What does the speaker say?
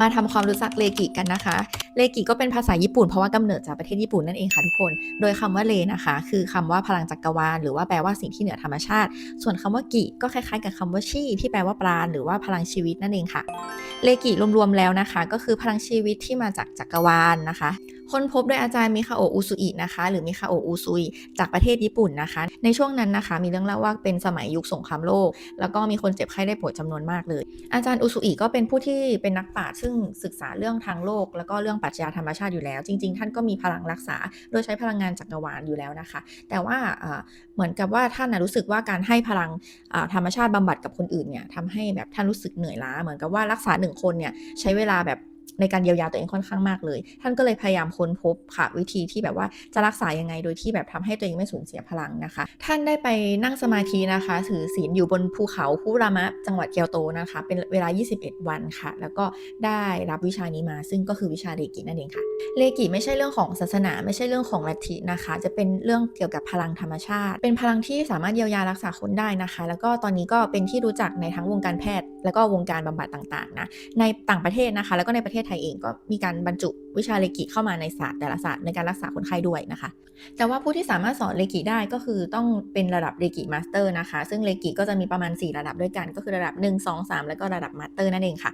มาทำความรู้จักเลกิกันนะคะ เลกิก็เป็นภาษาญี่ปุ่นเพราะว่ากำเนิดจากประเทศญี่ปุ่นนั่นเองค่ะทุกคน โดยคำว่าเลนะคะ คือคำว่าพลังจักรวาลหรือว่าแปลว่าสิ่งที่เหนือธรรมชาติ ส่วนคำว่ากิก็คล้ายๆ กับคำว่าชีที่แปลว่าปราณหรือว่าพลังชีวิตนั่นเองค่ะ เลกิรวมๆแล้วนะคะ ก็คือพลังชีวิตที่มาจากจักรวาลนะคะ ค้นพบโดยอาจารย์มิคาโออุซุอินะคะ หรือมิคาโออุซุยจากประเทศญี่ปุ่นนะคะ ในช่วงนั้นนะคะ มีเรื่องเล่าว่าเป็นสมัยยุคสงครามโลก แล้วก็มีคนเจ็บไข้ได้ป่วยจำนวนมากเลย อาจารย์อุซุอิก็เป็นผู้ที่เป็นนักปราชญ์ซึ่งศึกษาเรื่องทางโลก แล้วก็เรื่องปรัชญาธรรมชาติอยู่แล้ว จริง ๆ ท่านก็มีพลังรักษา โดยใช้พลังงานจักรวาลอยู่แล้วนะคะ แต่ว่าเหมือนกับว่าท่านนะรู้สึกว่าการให้พลังธรรมชาติบำบัดกับคนอื่นเนี่ยทำให้แบบท่านรู้สึกเหนื่อยล้าเหมือนกับว่ารักษาหนึ่งคนเนี่ยใช้เวลาแบบ ในการเยียวยาตัวเองค่อนข้างมากเลย ท่านก็เลยพยายามค้นพบค่ะวิธีที่แบบว่าจะรักษายังไงโดยที่แบบทำให้ตัวเองไม่สูญเสียพลังนะคะ ท่านได้ไปนั่งสมาธินะคะถือศีลอยู่บนภูเขาคุรามะ จังหวัดเกียวโตนะคะ เป็นเวลา 21 วันค่ะ แล้วก็ได้รับวิชานี้มา ซึ่งก็คือวิชาเรกินั่นเองค่ะเลกิไม่ใช่เรื่องของศาสนา ไม่ใช่เรื่องของลัทธินะคะ จะเป็นเรื่องเกี่ยวกับพลังธรรมชาติ เป็นพลังที่สามารถเยียวยารักษาคนได้นะคะ แล้วก็ตอนนี้ก็เป็นที่รู้จักในทั้งวงการแพทย์ แล้วก็วงการบำบัดต่างๆนะในต่างประเทศนะคะ แล้วก็ในประเทศทยเองก็มีการบรรจุวิชาเลกิเข้ามาในศาสตร์แต่ละศาสตร์ในการรักษาคนไข้ด้วยนะคะ แต่ว่าผู้ที่สามารถสอนเลกิได้ก็คือต้องเป็นระดับเลกิมาสเตอร์นะคะ ซึ่งเลกิก็จะมีประมาณ 4 ระดับด้วยกัน ก็คือระดับ 1 2 3 แล้วก็ระดับมาสเตอร์นั่นเองค่ะ